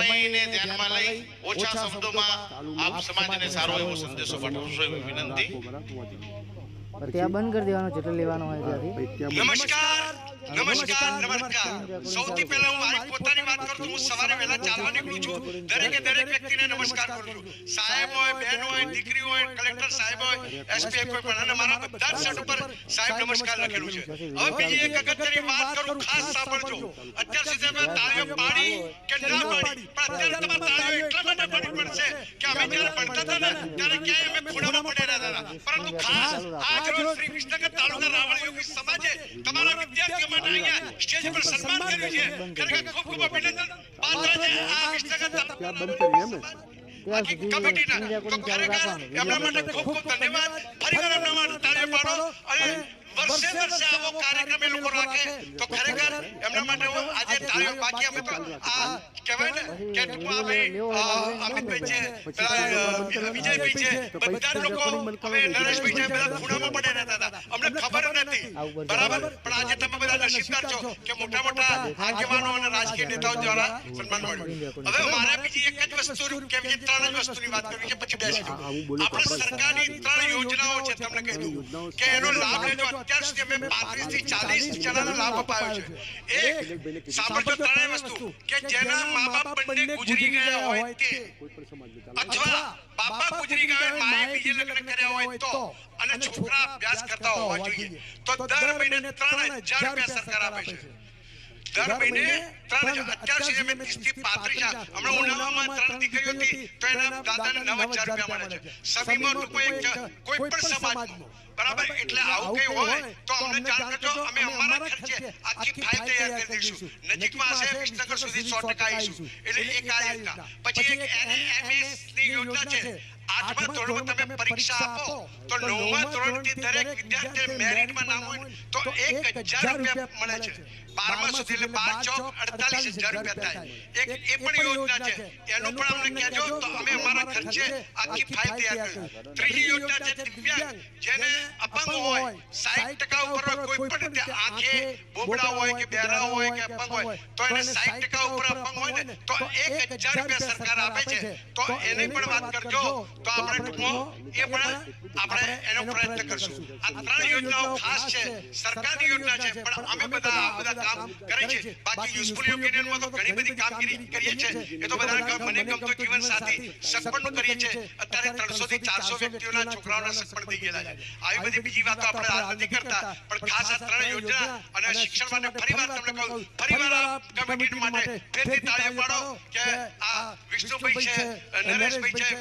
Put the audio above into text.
સમયને ધ્યાનમાં લઈ ઓછા શબ્દોમાં આપ સમાજને સારો એવો સંદેશો પાઠવશો એવી વિનંતી. ત્યાં બંધ કરી દેવાનો જેટલો લેવાનો હોય ત્યાંથી. નમસ્કાર. નમસ્કાર નમસ્કાર. સૌથી પહેલા હું મારી પોતાની વાત કરું છું. હું સવારે વહેલા ચાલવા નીકળું છું. દરેકે દરેક વ્યક્તિને નમસ્કાર કરું છું. સાહેબ હોય બહેન હોય દીકરી હોય કલેક્ટર સાહેબ હોય એસપી કોઈ પણ અને મારા બધા શર્ટ ઉપર સાહેબ નમસ્કાર લખેલું છે. હવે બીજી એક અગત્યની વાત કરું ખાસ સાંભળજો. અત્યાર સુધી અમે તાળીઓ પાડી કે ના પાડી? પણ અત્યારે તમારે તાળીઓ એટલા માટે પાડવી પડશે કે અમે જ્યારે ભણતા હતા ને ત્યારે ક્યાંય અમે ખૂણામાં પડેલા હતા. પરંતુ ખાસ આજ રોજ શ્રી વિસનગર તાલુકા રાવણ યોગી સમાજે તમારા વિદ્યાર્થીઓ માટે અહીંયા સ્ટેજ પર સન્માન કર્યું છે ખરેખર ખૂબ ખૂબ અભિનંદન પાત્ર છે આ વિસનગર તાલુકા રાવળ સમાજ ત્યાં આખી સુધી કમિટીના ઇન્ડિયા તો કોડિંગ ચાલુ ખરેખર રાખવાનું એમના માટે ખૂબ ખૂબ ધન્યવાદ ફરીવાર એમના માટે તાળીઓ પાડો અને વર્ષે વર્ષે આવો એમના માટે હું આજે તાળીઓ બાકી અમે તો આ કહેવાય ને કે ટૂંકમાં અમે અમિતભાઈ છે પેલા વિજયભાઈ છે બધા લોકો અમે નરેશભાઈ છે બધા ખૂણામાં પડે રહેતા હતા. અમને ખબર નથી. બરાબર? પણ આજે તમે બધા નસીબદાર છો કે મોટા મોટા આગેવાનો અને રાજકીય નેતાઓ દ્વારા સન્માન મળ્યું. હવે મારે બીજી એક જ વસ્તુ કેમ કે ત્રણ જ વસ્તુની વાત કરવી છે પછી બેસી આપણે સરકારની ત્રણ યોજનાઓ છે તમને કહી દઉં. કે એનો લાભ લેજો. અત્યાર સુધી અમે 35 થી 40 જણાને લાભ અપાયો છે એક સાંભળજો ત્રણેય વસ્તુ કે જેના મા બાપ બંને ગુજરી ગયા હોય તે અથવા બાપા ગુજરી ગયા હોય માએ બીજે લગ્ન કર્યા હોય તો અને છોકરા અભ્યાસ કરતા હોવા જોઈએ. તો દર મહિને ત્રણ હજાર રૂપિયા સરકાર આપે છે. દર મહિને ત્રણ હજાર અત્યાર સુધી અમે ત્રીસથી પાંત્રીસ હમણાં ઉનાળામાં ત્રણ દીકરીઓ હતી તો એના દાદાને નવ હજાર રૂપિયા મળે છે સભીમાં લોકો એક કોઈ પણ સમાજમાં બરાબર એટલે આવું કઈ હોય તો અમને જાણ કરજો અમે અમારા ખર્ચે આખી ફાઇલ તૈયાર કરી દઈશું નજીકમાં હશે વિસનગર સુધી સો ટકા આવીશું એટલે એક આ યોજના પછી એક NMS ની યોજના છે આઠમા ધોરણમાં તમે પરીક્ષા આપો. તો નવમા ધોરણથી દરેક વિદ્યાર્થી મેરિટમાં નામ હોય. તો એક હજાર રૂપિયા મળે છે. બારમા સુધી એટલે બાર ચોક અડતાલીસ હજાર રૂપિયા થાય. એક એ પણ યોજના છે. એનું પણ અમને કહેજો તો અમે અમારા ખર્ચે આખી ફાઇલ તૈયાર કરી. ત્રીજી યોજના છે દિવ્યાંગ. જેને અપંગ હોય. સાહીઠ ટકા ઉપર કોઈ પણ રીતે આંખે બોબડા હોય કે બહેરા હોય કે અપંગ હોય. તો એને સાઈઠ ટકા ઉપર અપંગ હોય ને તો એક હજાર રૂપિયા સરકાર આપે છે. તો એની પણ વાત કરજો. તો આપણે ટૂંકમાં એ પણ આપણે એનો પ્રયત્ન કરશું. આ ત્રણ યોજનાઓ ખાસ છે. સરકારની યોજના છે પણ અમે બધા આ બધા કામ કરે છે. બાકી યુઝફુલ યુનિયનમાં તો ઘણી બધી કામગીરી કરીએ છીએ. એ તો બધા મને ગમતો જીવન સાથી સગપણનું કરીએ છીએ. અત્યારે ત્રણસો થી ચારસો વ્યક્તિઓના છોકરાઓના સગપણ થઈ ગયેલા છે. આવી બધી બીજી વાતો આપણે હાલ નથી કરતા. પણ ખાસ આ ત્રણ યોજના અને શિક્ષણ માટે ફરીવાર તમને કહું ફરીવાર આ કમિટી માટે ફેરથી તાળીઓ પાડો કે આ વિષ્ણુભાઈ છે નરેશભાઈ છે